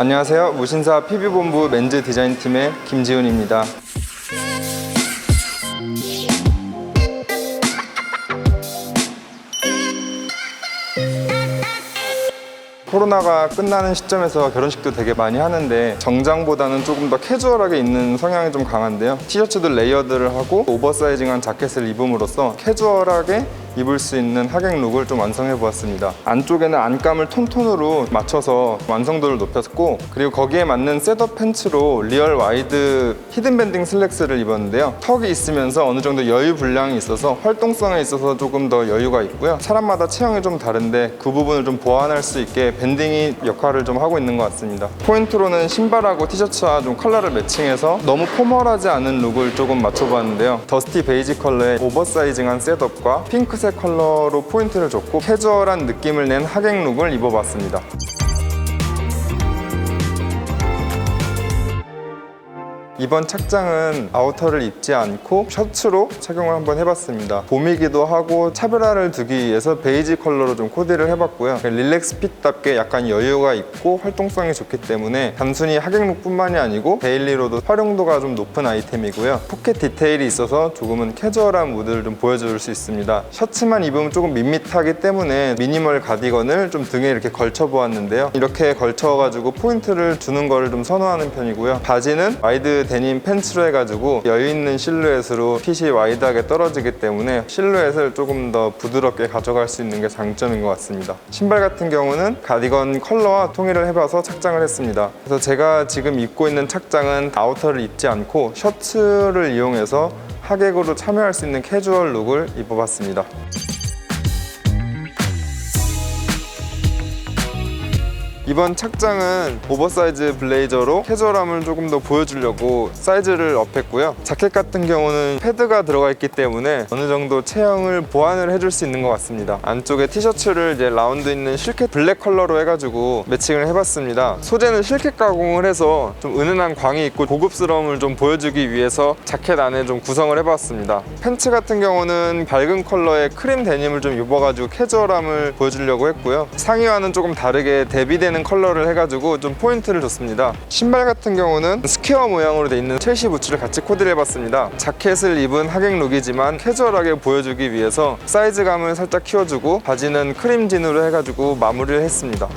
안녕하세요. 무신사 PB본부 맨즈 디자인팀의 김지훈입니다. 코로나가 끝나는 시점에서 결혼식도 되게 많이 하는데 정장보다는 조금 더 캐주얼하게 입는 성향이 좀 강한데요. 티셔츠도 레이어드를 하고 오버사이징한 자켓을 입음으로써 캐주얼하게 입을 수 있는 하객 룩을 좀 완성해 보았습니다. 안쪽에는 안감을 톤톤으로 맞춰서 완성도를 높였고 그리고 거기에 맞는 셋업 팬츠로 리얼 와이드 히든 밴딩 슬랙스를 입었는데요. 턱이 있으면서 어느 정도 여유 분량이 있어서 활동성에 있어서 조금 더 여유가 있고요. 사람마다 체형이 좀 다른데 그 부분을 좀 보완할 수 있게 밴딩이 역할을 좀 하고 있는 것 같습니다. 포인트로는 신발하고 티셔츠와 좀 컬러를 매칭해서 너무 포멀하지 않은 룩을 조금 맞춰봤는데요. 더스티 베이지 컬러의 오버사이징한 셋업과 핑크 색 컬러로 포인트를 줬고 캐주얼한 느낌을 낸 하객 룩을 입어봤습니다. 이번 착장은 아우터를 입지 않고 셔츠로 착용을 한번 해봤습니다. 봄이기도 하고 차별화를 두기 위해서 베이지 컬러로 좀 코디를 해봤고요. 릴렉스 핏답게 약간 여유가 있고 활동성이 좋기 때문에 단순히 하객룩 뿐만이 아니고 데일리로도 활용도가 좀 높은 아이템이고요. 포켓 디테일이 있어서 조금은 캐주얼한 무드를 좀 보여줄 수 있습니다. 셔츠만 입으면 조금 밋밋하기 때문에 미니멀 가디건을 좀 등에 이렇게 걸쳐 보았는데요. 이렇게 걸쳐 가지고 포인트를 주는 거를 좀 선호하는 편이고요. 바지는 와이드 데님 팬츠로 해가지고 여유 있는 실루엣으로 핏이 와이드하게 떨어지기 때문에 실루엣을 조금 더 부드럽게 가져갈 수 있는 게 장점인 것 같습니다. 신발 같은 경우는 가디건 컬러와 통일을 해봐서 착장을 했습니다. 그래서 제가 지금 입고 있는 착장은 아우터를 입지 않고 셔츠를 이용해서 하객으로 참여할 수 있는 캐주얼 룩을 입어봤습니다. 이번 착장은 오버사이즈 블레이저로 캐주얼함을 조금 더 보여주려고 사이즈를 업했고요. 자켓 같은 경우는 패드가 들어가 있기 때문에 어느 정도 체형을 보완을 해줄 수 있는 것 같습니다. 안쪽에 티셔츠를 이제 라운드 있는 실켓 블랙 컬러로 해가지고 매칭을 해봤습니다. 소재는 실켓 가공을 해서 좀 은은한 광이 있고 고급스러움을 좀 보여주기 위해서 자켓 안에 좀 구성을 해봤습니다. 팬츠 같은 경우는 밝은 컬러의 크림 데님을 좀 입어가지고 캐주얼함을 보여주려고 했고요. 상의와는 조금 다르게 대비되 는 컬러를 해가지고 좀 포인트를 줬습니다. 신발 같은 경우는 스퀘어 모양으로 돼 있는 첼시 부츠를 같이 코디를 해봤습니다. 자켓을 입은 하객 룩이지만 캐주얼하게 보여주기 위해서 사이즈감을 살짝 키워주고 바지는 크림 진으로 해가지고 마무리를 했습니다.